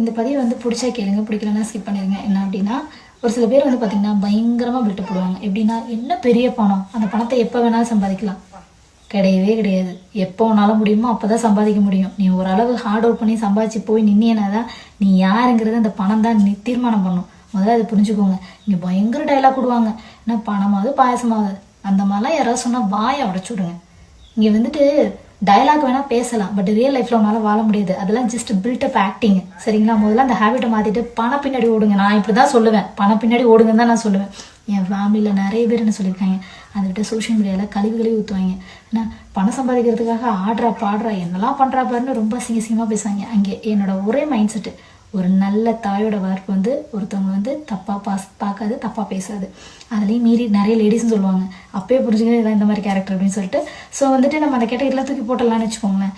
இந்த பதிவு வந்து பிடிச்சா கேளுங்க பிடிக்கலன்னா ஸ்கிப் பண்ணிடுங்க. என்ன அப்படின்னா ஒரு சில பேர் வந்து பார்த்தீங்கன்னா பயங்கரமாக பில்ட்டு போடுவாங்க. எப்படின்னா என்ன பெரிய பணம்? அந்த பணத்தை எப்போ வேணாலும் சம்பாதிக்கலாம். கிடையவே கிடையாது. எப்போ உன்னால முடியுமோ அப்போ தான் சம்பாதிக்க முடியும். நீ ஓரளவு ஹார்ட் ஒர்க் பண்ணி சம்பாதிச்சு போய் நின்னேனா தான் நீ யாருங்கிறது அந்த பணம் தான் நீ தீர்மானம் பண்ணும். முதல்ல அதை புரிஞ்சுக்கோங்க. இங்கே பயங்கர டைலாக் விடுவாங்க என்ன பணமாவது பாயசமாவது. அந்த மாதிரிலாம் யாராவது சொன்னால் வாயை உடச்சு விடுங்க. இங்கே வந்துட்டு டயலாக் வேணால் பேசலாம் பட் ரியல் லைஃப்பில் உன்னால் வாழ முடியாது. அதெல்லாம் ஜஸ்ட் அப் ஆக்டிங் சரிங்களா? முதல்ல அந்த ஹேபிட்டை மாற்றிட்டு பணம் பின்னாடி ஓடுங்க. நான் இப்படி தான் சொல்லுவேன். பணம் பின்னாடி ஓடுங்கன்னு தான் நான் சொல்லுவேன். என் ஃபேமிலியில் நிறைய பேர் என்ன சொல்லியிருக்காங்க? அதை விட்டு சோஷியல் மீடியாவில் கழிவு கழிவு ஊற்றுவாங்க ஏன்னா பணம் சம்பாதிக்கிறதுக்காக ஆடுறா பாடுறா என்னெல்லாம் பண்ணுறா பாருன்னு ரொம்ப அசிங்கசிங்கமாக பேசுவாங்க. அங்கே என்னோட ஒரே மைண்ட் செட்டு ஒரு நல்ல தாயோட வார்ப்பு வந்து ஒருத்தவங்க வந்து தப்பாக பாஸ் பார்க்காது தப்பாக பேசாது. அதுலேயும் மீறி நிறைய லேடிஸ்னு சொல்லுவாங்க. அப்பயே புரிஞ்சுக்க இதான் இந்த மாதிரி கேரக்டர் அப்படின்னு சொல்லிட்டு. ஸோ வந்துட்டு நம்ம அந்த கேட்டகரியில் தூக்கி போட்டலாம்னு வச்சுக்கோங்களேன்.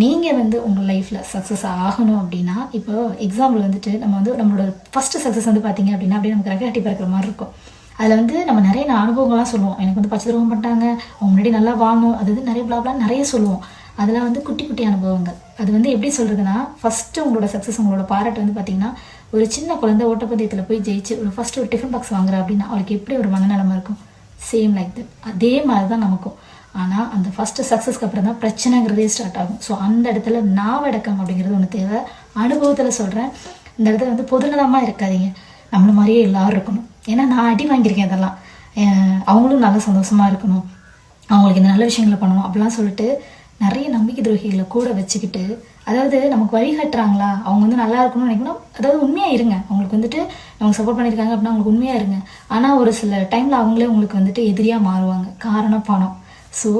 நீங்கள் வந்து உங்கள் லைஃப்பில் சக்ஸஸ் ஆகணும் அப்படின்னா இப்போ எக்ஸாம்பிள் வந்துட்டு நம்ம வந்து நம்மளோட ஃபஸ்ட்டு சக்ஸஸ் வந்து பார்த்தீங்க அப்படின்னா அப்படியே நமக்கு ரெக்க பறக்கிற மாதிரி இருக்கும். அதில் வந்து நம்ம நிறைய அனுபவங்கள்லாம் சொல்லுவோம். எனக்கு வந்து பச்சை துரோகம் பண்ணிட்டாங்க அவங்க முன்னாடி நல்லா வாங்கணும் அது வந்து நிறைய பிளாப்லாம் நிறைய சொல்லுவோம். அதெல்லாம் வந்து குட்டி குட்டி அனுபவங்கள். அது வந்து எப்படி சொல்கிறதுனா ஃபஸ்ட்டு உங்களோட சக்ஸஸ் உங்களோட பாராட்டு வந்து பார்த்தீங்கன்னா ஒரு சின்ன குழந்தை ஓட்டப்பந்தயத்தில் போய் ஜெயிச்சு ஒரு ஃபஸ்ட்டு ஒரு டிஃபன் பாக்ஸ் வாங்குறா அப்படின்னா அவளுக்கு எப்படி ஒரு மனநிலைமை இருக்கும்? சேம் லைக் தட் அதே மாதிரி தான் நமக்கும். ஆனால் அந்த ஃபஸ்ட்டு சக்ஸஸ்க்கு அப்புறம் தான் பிரச்சனைங்கிறதே ஸ்டார்ட் ஆகும். ஸோ அந்த இடத்துல நாவடக்கம் அப்படிங்கிறது ஒன்று தேவை. அனுபவத்தில் சொல்கிறேன் இந்த இடத்துல வந்து பொதுநலமாக இருக்காதீங்க. நம்மள மாதிரியே எல்லாரும் இருக்கணும். ஏன்னா நான் அடி வாங்கியிருக்கேன் இதெல்லாம். அவங்களும் நல்லா சந்தோஷமாக இருக்கணும். அவங்களுக்கு இந்த நல்ல விஷயங்களை பண்ணணும். அப்படிலாம் சொல்லிட்டு நிறைய நம்பிக்கை துரோகிகளை கூட வச்சுக்கிட்டு அதாவது நமக்கு வழிகாட்டுறாங்களா அவங்க வந்து நல்லா இருக்கணும்னு நினைக்கணும். அதாவது உண்மையாக இருங்க. அவங்களுக்கு வந்துட்டு அவங்க சப்போர்ட் பண்ணியிருக்காங்க அப்படின்னா அவங்களுக்கு உண்மையாக இருங்க. ஆனால் ஒரு சில டைமில் அவங்களே உங்களுக்கு வந்துட்டு எதிரியாக மாறுவாங்க. காரணம் பணம். ஸோ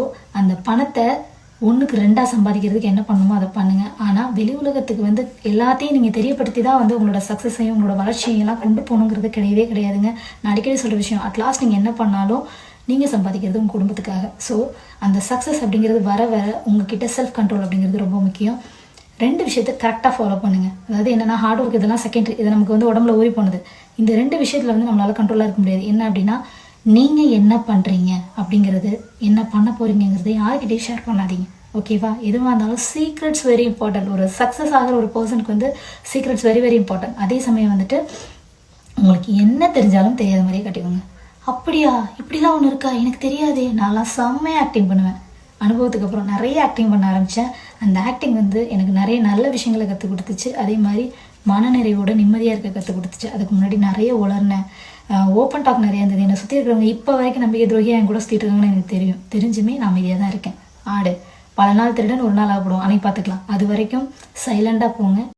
அந்த பணத்தை ஒன்றுக்கு ரெண்டாக சம்பாதிக்கிறதுக்கு என்ன பண்ணணுமோ அதை பண்ணுங்கள் ஆனால் வெளி உலகத்துக்கு வந்து எல்லாத்தையும் நீங்கள் தெரியப்படுத்தி தான் வந்து உங்களோட சக்ஸஸையும் உங்களோட வளர்ச்சியையும் எல்லாம் கொண்டு போகணுங்கிறது கிடையவே கிடையாதுங்க. நான் அடிக்கடி சொல்கிற விஷயம் அட்லாஸ்ட் நீங்கள் என்ன பண்ணாலும் நீங்கள் சம்பாதிக்கிறது உங்கள் குடும்பத்துக்காக. ஸோ அந்த சக்ஸஸ் அப்படிங்கிறது வர வர உங்ககிட்ட செல்ஃப் கண்ட்ரோல் அப்படிங்கிறது ரொம்ப முக்கியம். ரெண்டு விஷயத்தை கரெக்டாக ஃபாலோ பண்ணுங்க. அதாவது என்னன்னா ஹார்ட் ஒர்க் இதெல்லாம் செகண்டரி இது நமக்கு வந்து உடம்புல ஊறி போனது. இந்த ரெண்டு விஷயத்தில் வந்து நம்மளால் கண்ட்ரோலாக இருக்க முடியாது. என்ன அப்படின்னா நீங்கள் என்ன பண்ணுறீங்க அப்படிங்கிறது என்ன பண்ண போகிறீங்கிறது யார்கிட்டையும் ஷேர் பண்ணாதீங்க. ஓகேவா எதுவாக இருந்தாலும் சீக்ரெட்ஸ் வெரி இம்பார்ட்டன்ட் ஒரு சக்ஸஸ் ஆகிற ஒரு பர்சனுக்கு வந்து சீக்ரெட்ஸ் வெரி வெரி இம்பார்ட்டன்ட் அதே சமயம் வந்துட்டு உங்களுக்கு என்ன தெரிஞ்சாலும் தெரியாத மாதிரியே கட்டிக்கோங்க. அப்படியா? இப்படிலாம் ஒன்று இருக்கா? எனக்கு தெரியாதே. நான்லாம் செம்மையாக ஆக்டிங் பண்ணுவேன். அனுபவத்துக்கு அப்புறம் நிறைய ஆக்டிங் பண்ண ஆரம்பித்தேன் அந்த ஆக்டிங் வந்து எனக்கு நிறைய நல்ல விஷயங்களை கற்றுக் கொடுத்துச்சு. அதே மாதிரி மனநிறைவோட நிம்மதியாக இருக்க கற்றுக் கொடுத்துச்சு. அதுக்கு முன்னாடி நிறைய உளர்னேன் ஓப்பன் டாக் நிறைய இருந்தது. என்னை சுற்றி இருக்கிறவங்க இப்போ வரைக்கும் நம்பிக்கை துரோகியாக என் கூட சுற்றிட்டு இருக்காங்கன்னு எனக்கு தெரியும். தெரிஞ்சுமே நான் அமைதியாக தான் இருக்கேன். ஆடு. பல நாள் திருடன் ஒரு நாள் ஆகப்படும். அன்னைக்கு பார்த்துக்கலாம். அது வரைக்கும் சைலண்டாக போங்க.